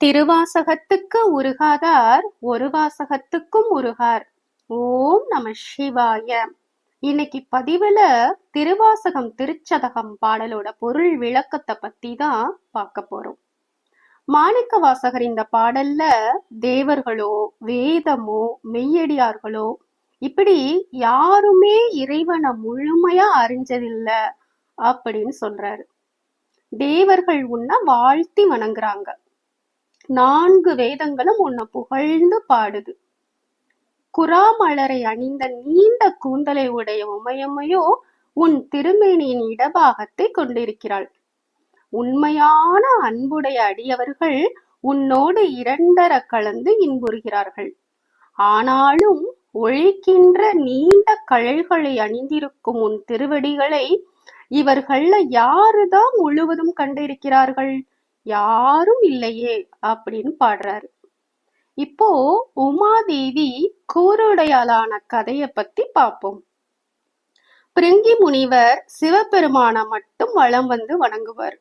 திருவாசகத்துக்கு உருகாதார் ஒரு வாசகத்துக்கும் உருகார். ஓம் நம சிவாய. இன்னைக்கு பதிவுல திருவாசகம் திருச்சதகம் பாடலோட பொருள் விளக்கத்தை பத்தி தான் பார்க்க போறோம். மாணிக்க வாசகர் இந்த பாடல்ல தேவர்களோ வேதமோ மெய்யடியார்களோ இப்படி யாருமே இறைவனை முழுமையா அறிஞ்சதில்ல அப்படின்னு சொல்றாரு. தேவர்கள் உன்னை வாழ்த்தி வணங்குறாங்க. நான்கு வேதங்களும் உன்னை புகழ்ந்து பாடுது. குறாமலரை அணிந்த நீண்ட கூந்தலை உடைய உமையம்மையோ உன் திருமேனியின் இடபாகத்தை கொண்டிருக்கிறாள். உண்மையான அன்புடைய அடியவர்கள் உன்னோடு இரண்டர கலந்து இன்புறுகிறார்கள். ஆனாலும் ஒழிக்கின்ற நீண்ட கழல்களை அணிந்திருக்கும் உன் திருவடிகளை இவர்கள்ல யாருதான் முழுவதும் கண்டிருக்கிறார்கள்? யாரும் இல்லையே அப்படின்னு பாடுறாரு. இப்போ உமாதேவி கூருடையாளான கதைய பத்தி பார்ப்போம் பிரிங்கி முனிவர் சிவபெருமான மட்டும் வளம் வந்து வணங்குவார்.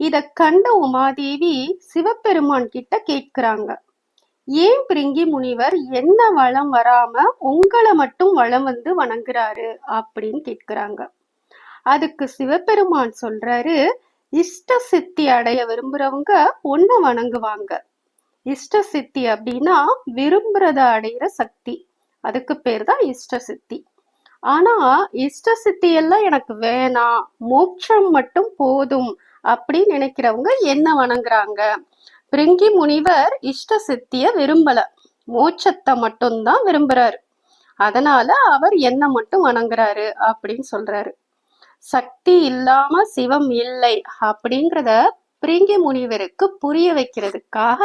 இத கண்ட உமாதேவி சிவபெருமான் கிட்ட கேட்கிறாங்க ஏன் பிரிங்கி முனிவர் என்ன வளம் வராம உங்களை மட்டும் வளம் வந்து வணங்குறாரு? அப்படின்னு கேட்கிறாங்க. அதுக்கு சிவபெருமான் சொல்றாரு இஷ்ட சித்தி அடைய விரும்புறவங்க ஒண்ணு வணங்குவாங்க. இஷ்ட சித்தி அப்படின்னா விரும்புறத அடையிற சக்தி. அதுக்கு பேர் தான் இஷ்ட சித்தி. ஆனா இஷ்ட சித்தி எல்லாம் எனக்கு வேணாம் மோட்சம் மட்டும் போதும் அப்படின்னு நினைக்கிறவங்க என்ன வணங்குறாங்க? பிரிங்கி முனிவர் இஷ்ட சித்திய விரும்பல. மோட்சத்தை மட்டும்தான் விரும்புறாரு. அதனால அவர் என்ன மட்டும் வணங்குறாரு அப்படின்னு சொல்றாரு. சக்தி இல்லாம சிவம் இல்லை அப்படிங்கிறத பிரிங்கி முனிவருக்கு புரிய வைக்கிறதுக்காக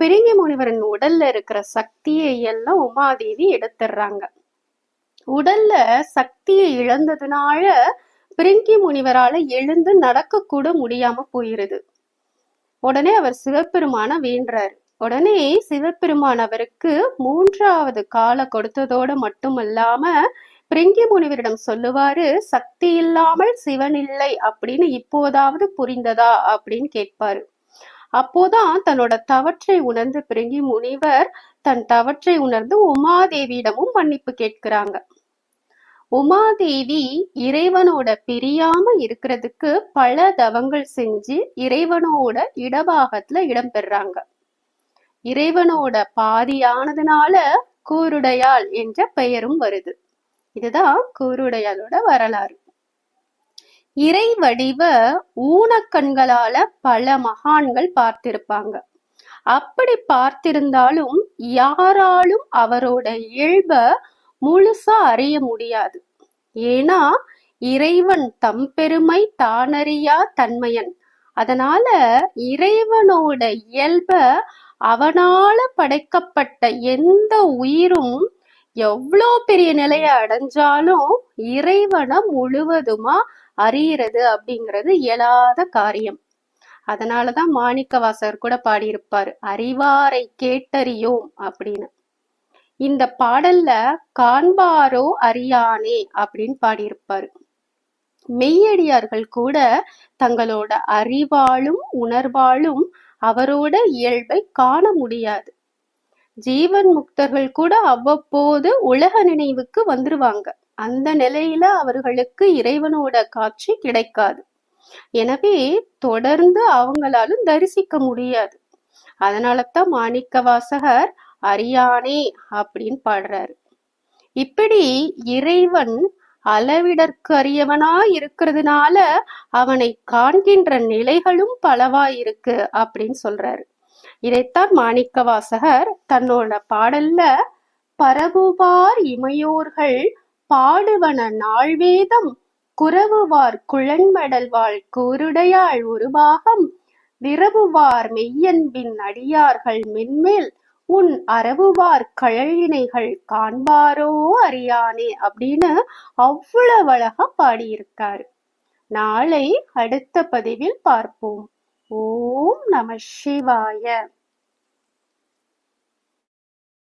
பிரிங்கி முனிவரின் உடல்ல இருக்கிற சக்தியை எல்லாம் உமாதேவி எடுத்துடுறாங்க. உடல்ல சக்தியை இழந்ததுனால பிரிங்கி முனிவரால எழுந்து நடக்க கூட முடியாம போயிருது. உடனே அவர் சிவபெருமான வேண்டுறாரு. உடனே சிவபெருமான் அவருக்கு மூன்றாவது கால கொடுத்ததோடு மட்டுமல்லாம பிரிங்கி முனிவரிடம் சொல்லுவாரு சக்தி இல்லாமல் சிவன் இல்லை அப்படின்னு இப்போதாவது புரிந்ததா அப்படின்னு கேட்பாரு. அப்போதான் தன்னோட தவற்றை உணர்ந்து பிரிங்கி முனிவர் தன் தவற்றை உணர்ந்து உமாதேவியிடமும் மன்னிப்பு கேட்கிறாங்க. உமாதேவி இறைவனோட பிரியாம இருக்கிறதுக்கு பல தவங்கள் செஞ்சு இறைவனோட இடபாகத்துல இடம்பெறாங்க இறைவனோட பாதியானதுனால கூருடையாள் என்ற பெயரும் வருது. இதுதான் கூருடையாளோட வரலாறு. இறை வடிவ ஊனக்கண்களால பல மகான்கள் பார்த்திருப்பாங்க. அப்படி பார்த்திருந்தாலும் யாராலும் அவரோட இயல்ப முழுசா அறிய முடியாது. ஏன்னா இறைவன் தம் பெருமை தானறியா தன்மையன். அதனால இறைவனோட இயல்ப அவனால படைக்கப்பட்ட எந்த உயிரும் எவ்வளோ பெரிய நிலையை அடைஞ்சாலும் இறைவனை முழுவதுமா அறியறது அப்படிங்கிறது இயலாத காரியம். அதனாலதான் மாணிக்கவாசர் கூட பாடியிருப்பாரு அறிவாரை கேட்டறியோம் அப்படின்னு. இந்த பாடல்ல காண்பாரோ அறியானே அப்படின்னு பாடியிருப்பாரு. மெய்யடியார்கள் கூட தங்களோட அறிவாலும் உணர்வாலும் அவரோட இயல்பை காண முடியாது. ஜீவன் முக்தர்கள் கூட அவ்வப்போது உலக நினைவுக்கு வந்துருவாங்க. அந்த நிலையில அவர்களுக்கு இறைவனோட காட்சி கிடைக்காது. எனவே தொடர்ந்து அவங்களாலும் தரிசிக்க முடியாது. அதனாலதான் மாணிக்க வாசகர் அறியானே அப்படின்னு பாடுறாரு. இப்படி இறைவன் அளவிடற்கு அறியவனா இருக்கிறதுனால அவனை காண்கின்ற நிலைகளும் பலவா இருக்கு அப்படின்னு சொல்றாரு. இதைத்தான் மாணிக்கவாசகர் தன்னோட பாடல்ல பரவுவார் இமையோர்கள் பாடுவன நாள்வேதம் குரவுவார் குழன்மடல்வாள் கூருடையாள் உருபாகம் விரவுவார் மெய்யன்பின் அடியார்கள் மென்மேல் உன் அறவுவார் கழலினைகள் காண்பாரோ அறியானே அப்படின்னு அவ்வளவு அழகா பாடியிருக்காரு. நாளை அடுத்த பதிவில் பார்ப்போம். ஓம் நம சிவாய.